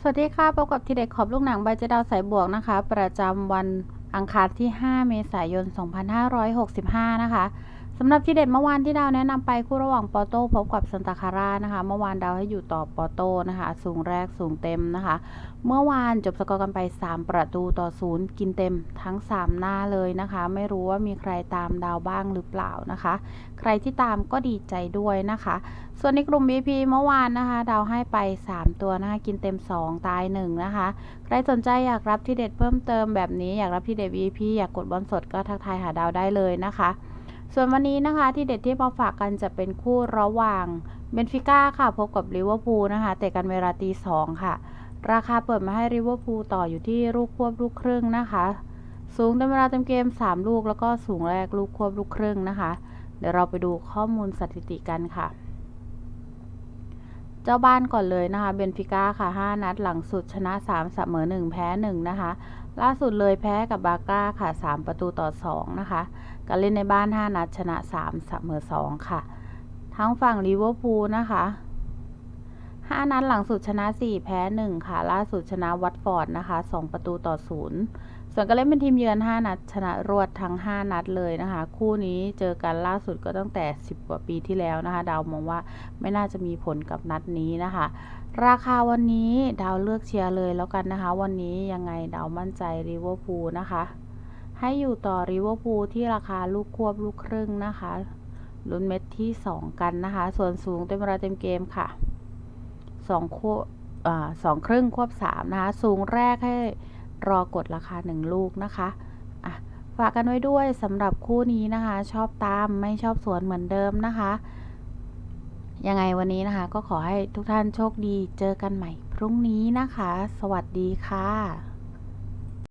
สวัสดีค่ะ พบกับทีเด็ดขอบลูกหนังใบเจดาวสายบวกนะคะ ประจำวันอังคารที่ 5 เมษายน 2565 นะคะ สำหรับที่เด็ดเมื่อวานที่ดาวแนะนำไปคู่ระหว่างปอโต้พบกับซันตาคาร่านะคะ เมื่อวานดาวให้อยู่ต่อปอโต้นะคะ สูงแรกสูงเต็มนะคะ เมื่อวานจบสกอร์กันไป 3 ประตูต่อศูนย์กินเต็มทั้ง 3 หน้าเลยนะคะ ไม่รู้ว่ามีใครตามดาวบ้างหรือเปล่านะคะ ใครที่ตามก็ดีใจด้วยนะคะ ส่วนในกลุ่ม BP เมื่อวานนะคะดาวให้ไป 3 ตัวนะคะกินเต็ม 2 ตาย 1 นะคะ ใครสนใจอยากรับที่เด็ดเพิ่มเติมแบบนี้อยากรับที่เด็ด VP อยากกดบอลสดก็ทักทายหาดาวได้เลยนะคะ ส่วนวันนี้นะคะที่เด็ดที่มาฝากกันจะเป็นคู่ระหว่างเบนฟิก้าค่ะ พบกับลิเวอร์พูลนะคะเตะกันเวลาตีสองค่ะ ราคาเปิดมาให้ลิเวอร์พูลต่ออยู่ที่ลูกควบลูกครึ่งนะคะ สูงเต็มเวลาเต็มเกม 3 ลูกแล้วก็สูงแรกลูกควบลูกครึ่งนะคะ เดี๋ยวเราไปดูข้อมูลสถิติกันค่ะ เจ้าบ้านก่อนเลยนะคะเบนฟิก้าค่ะ 5 นัดหลังสุดชนะ 3 เสมอ 1 แพ้ 1 นะคะ ล่าสุดเลยแพ้กับบาก้าค่ะ 3 ประตูต่อ 2 นะคะการเล่นในบ้าน 5 นัดชนะ 3 เสมอ 2 ค่ะ ทั้งฝั่งลิเวอร์พูลนะคะ 5 นัดหลังสุดชนะ 4 แพ้ 1 ค่ะ ล่าสุดชนะวัตฟอร์ดนะคะ 2 ประตูต่อ 0 ส่วนการเล่นเป็นทีมเยือน 5 นัด ชนะรวดทั้ง 5 นัดเลยนะคะ คู่นี้เจอกันล่าสุดก็ตั้งแต่ 10 กว่าปีที่แล้วนะคะ ดาวมองว่าไม่น่าจะมีผลกับนัดนี้นะคะ ราคาวันนี้ดาวเลือกเชียร์เลยแล้วกันนะคะ วันนี้ยังไงดาวมั่นใจลิเวอร์พูลนะคะ ให้อยู่ต่อริเวอร์พูลที่ราคาลูกควบลูกครึ่งนะคะลุ้นเม็ดที่ 2 กันนะคะ ส่วนสูงเต็มเวลาเต็มเกมค่ะ 2ควบสองครึ่งควบ3นะคะสูงแรกให้รอกดราคา1ลูกนะคะฝากกันไว้ด้วยสำหรับคู่นี้นะคะ ชอบตามไม่ชอบสวนเหมือนเดิมนะคะ ยังไงวันนี้นะคะ ก็ขอให้ทุกท่านโชคดีเจอกันใหม่พรุ่งนี้นะคะ สวัสดีค่ะ